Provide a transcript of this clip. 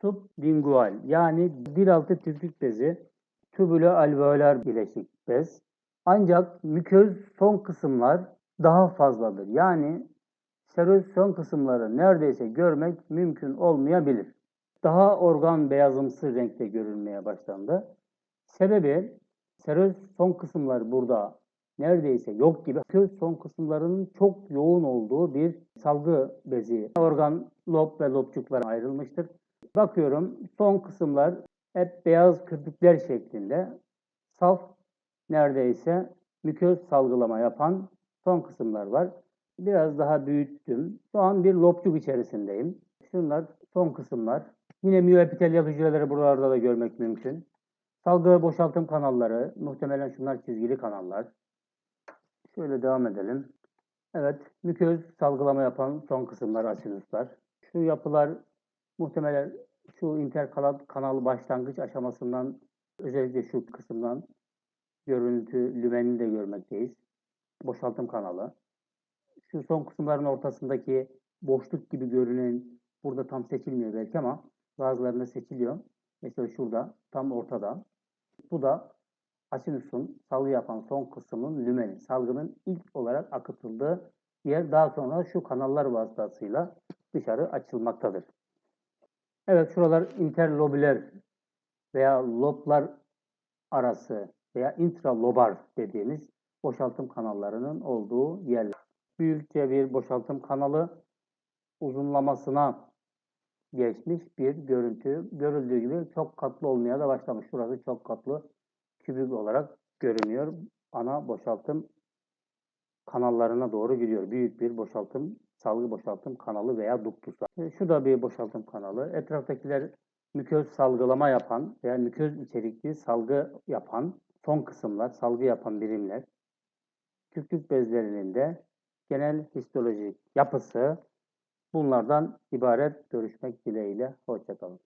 sublingual yani dil altı tükürük bezi tübüloalveolar bileşik bez. Ancak müköz son kısımlar daha fazladır. Yani seröz son kısımları neredeyse görmek mümkün olmayabilir. Daha organ beyazımsı renkte görülmeye başlandı. Sebebi seröz son kısımlar burada neredeyse yok gibi köz son kısımlarının çok yoğun olduğu bir salgı bezi. Organ lob ve lobçuklar ayrılmıştır. Bakıyorum son kısımlar hep beyaz köpükler şeklinde saf neredeyse müköz salgılama yapan son kısımlar var. Biraz daha büyüttüm. Şu an bir lobçuk içerisindeyim. Şunlar son kısımlar. Yine miyoepitelyal hücreleri buralarda da görmek mümkün. Salgı boşaltım kanalları, muhtemelen şunlar çizgili kanallar. Şöyle devam edelim. Evet, müköz salgılama yapan son kısımlar asinuslar. Şu yapılar muhtemelen şu interkanal kanal başlangıç aşamasından özellikle şu kısımdan görüntü lümenini de görmekteyiz. Boşaltım kanalı. Şu son kısımların ortasındaki boşluk gibi görünen burada tam seçilmiyor belki ama bazılarında seçiliyor. Mesela şurada tam ortada. Bu da asinusun salgı yapan son kısmının lümeni. Salgının ilk olarak akıtıldığı yer daha sonra şu kanallar vasıtasıyla dışarı açılmaktadır. Evet şuralar interlobüler veya loblar arası veya intralobar dediğimiz boşaltım kanallarının olduğu yerler. Büyükçe bir boşaltım kanalı uzunlamasına geçmiş bir görüntü. Görüldüğü gibi çok katlı olmaya da başlamış. Şurası çok katlı kübük olarak görünüyor. Ana boşaltım kanallarına doğru gidiyor. Büyük bir boşaltım, salgı boşaltım kanalı veya duktusu. E, Şu da bir boşaltım kanalı. Etraftakiler müköz salgılama yapan veya müköz içerikli salgı yapan son kısımlar, salgı yapan birimler. Tüklük bezlerinin de genel histolojik yapısı bunlardan ibaret görüşmek dileğiyle. Hoşçakalın.